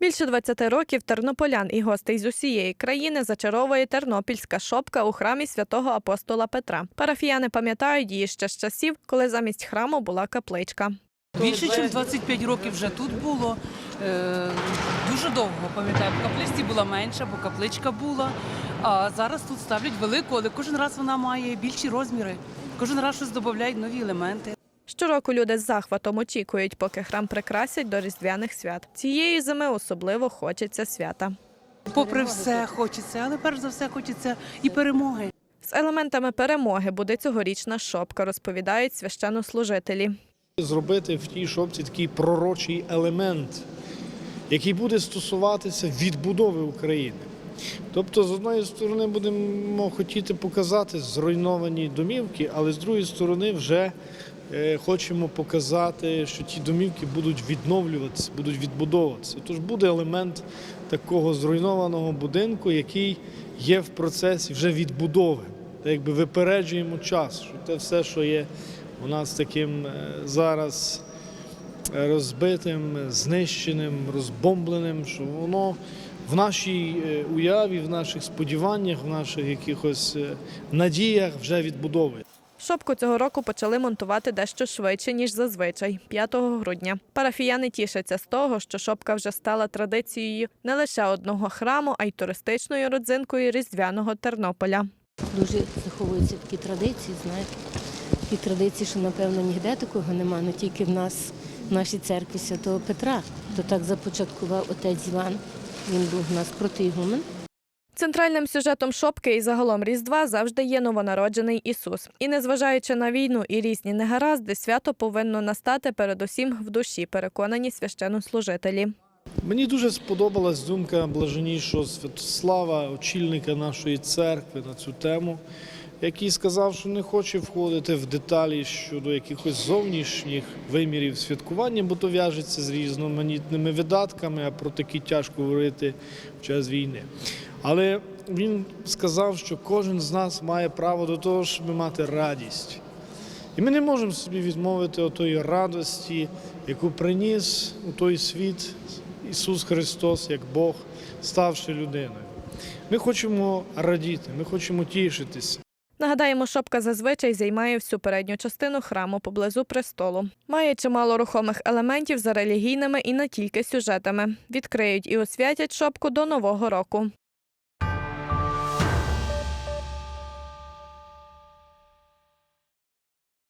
Більше 20 років тернополян і гостей з усієї країни зачаровує тернопільська шопка у храмі святого апостола Петра. Парафіяни пам'ятають її ще з часів, коли замість храму була капличка. Більше ніж 25 років вже тут було. Е, дуже довго пам'ятаю, в капличці була менша, бо капличка була. А зараз тут ставлять велику, але кожен раз вона має більші розміри. Кожен раз щось додають нові елементи. Щороку люди з захватом очікують, поки храм прикрасять до різдвяних свят. Цієї зими особливо хочеться свята. Попри все хочеться, але перш за все хочеться і перемоги. З елементами перемоги буде цьогорічна шопка, розповідають священнослужителі. Зробити в тій шопці такий пророчий елемент, який буде стосуватися відбудови України. Тобто, з одної сторони, будемо хотіти показати зруйновані домівки, але з другої сторони, вже хочемо показати, що ті домівки будуть відновлюватися, будуть відбудовуватися. Тож буде елемент такого зруйнованого будинку, який є в процесі вже відбудови. Та якби випереджуємо час, що те все, що є у нас таким е, зараз розбитим, знищеним, розбомбленим, що воно в нашій е, уяві, в наших сподіваннях, в наших якихось е, надіях вже відбудовує. Шопку цього року почали монтувати дещо швидше, ніж зазвичай, 5 грудня. Парафіяни тішаться з того, що шопка вже стала традицією не лише одного храму, а й туристичною родзинкою різдвяного Тернополя. дуже заховуються такі традиції, знаєте. Такі традиції, що напевно ніде такого нема, не тільки в нас, в нашій церкві святого Петра. То так започаткував отець Іван. Він був у нас протиігумен. Центральним сюжетом шопки і загалом Різдва завжди є новонароджений Ісус. І незважаючи на війну і різні негаразди, свято повинно настати передусім в душі, переконані священнослужителі. Мені дуже сподобалась думка блаженнішого Святослава, очільника нашої церкви на цю тему, який сказав, що не хоче входити в деталі щодо якихось зовнішніх вимірів святкування, бо то в'яжеться з різноманітними видатками, а про такі тяжко говорити в час війни. Але він сказав, що кожен з нас має право до того, щоб мати радість. І ми не можемо собі відмовити отої радості, яку приніс у той світ Ісус Христос як Бог, ставши людиною. Ми хочемо радіти, ми хочемо тішитися. Нагадаємо, шопка зазвичай займає всю передню частину храму поблизу престолу. Має чимало рухомих елементів за релігійними і не тільки сюжетами. Відкриють і освятять шопку до нового року.